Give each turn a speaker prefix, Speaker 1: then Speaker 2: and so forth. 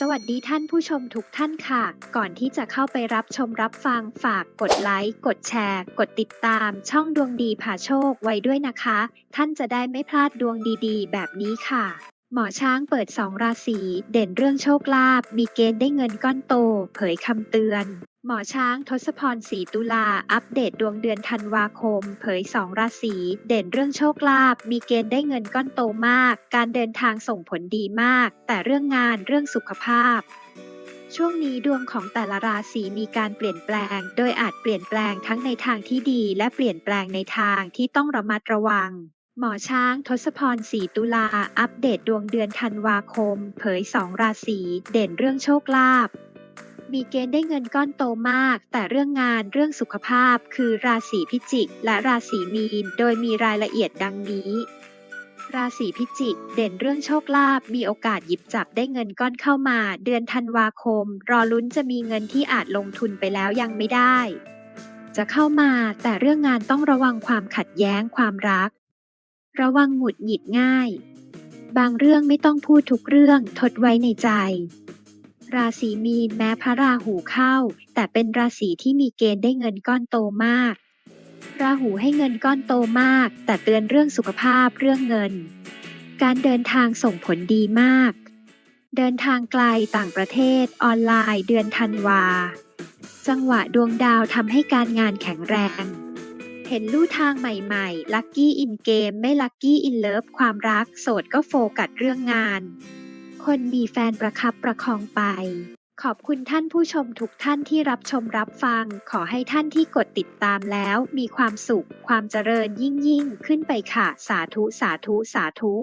Speaker 1: สวัสดีท่านผู้ชมทุกท่านค่ะ ก่อนที่จะเข้าไปรับชมรับฟังฝากกดไลค์ กดแชร์ กดติดตาม ช่องดวงดีผ่าโชคไว้ด้วยนะคะ ท่านจะได้ไม่พลาดดวงดีๆ แบบนี้ค่ะ มอช้างเปิดสองราศีเด่นเรื่องโชคลาภมีเกณฑ์ได้เงินก้อนโต เผยคำเตือน หมอช้างทศพรศรีตุลา อัปเดตดวงเดือนธันวาคม เผยสองราศีเด่นเรื่องโชคลาภมีเกณฑ์ได้เงินก้อนโตมาก การเดินทางส่งผลดีมาก แต่เรื่องงานเรื่องสุขภาพช่วงนี้ดวงของแต่ละราศีมีการเปลี่ยนแปลง โดยอาจเปลี่ยนแปลงทั้งในทางที่ดีและเปลี่ยนแปลงในทางที่ต้องระมัดระวัง หมอช้างทศพรศรีตุลา อัปเดตดวงเดือนธันวาคม เผยสองราศีเด่นเรื่องโชคลาภมีเกณฑ์ได้เงินก้อนโตมาก แต่เรื่องงานเรื่องสุขภาพ คือราศีพิจิก และราศีมีน โดยมีรายละเอียดดังนี้ ราศีพิจิก เด่นเรื่องโชคลาภมีโอกาสหยิบจับได้เงินก้อนเข้ามา เดือนธันวาคม รอลุ้นจะมีเงินที่อาจลงทุนไปแล้วยังไม่ได้ จะเข้ามาแต่เรื่องงานต้องระวังความขัดแย้งความรัก ระวังหงุดหงิดง่าย บางเรื่องไม่ต้องพูดทุกเรื่องทดไว้ในใจ ราศีมีนแม้พระราหูเข้า แต่เป็นราศีที่มีเกณฑ์ได้เงินก้อนโตมาก ราหูให้เงินก้อนโตมาก แต่เตือนเรื่องสุขภาพเรื่องเงิน การเดินทางส่งผลดีมาก เดินทางไกลต่างประเทศออนไลน์เดือนธันวา จังหวะดวงดาวทำให้การงานแข็งแรง เห็นลู่ทางใหม่ๆ ลัคกี้อินเกมไม่ลัคกี้อินเลิฟความรัก โสดก็โฟกัสเรื่องงาน คนมีแฟนประคับประคองไป ขอบคุณท่านผู้ชมทุกท่านที่รับชมรับฟัง ขอให้ท่านที่กดติดตามแล้ว มีความสุข ความเจริญยิ่งยิ่งๆขึ้นไปค่ะ สาธุสาธุสาธุ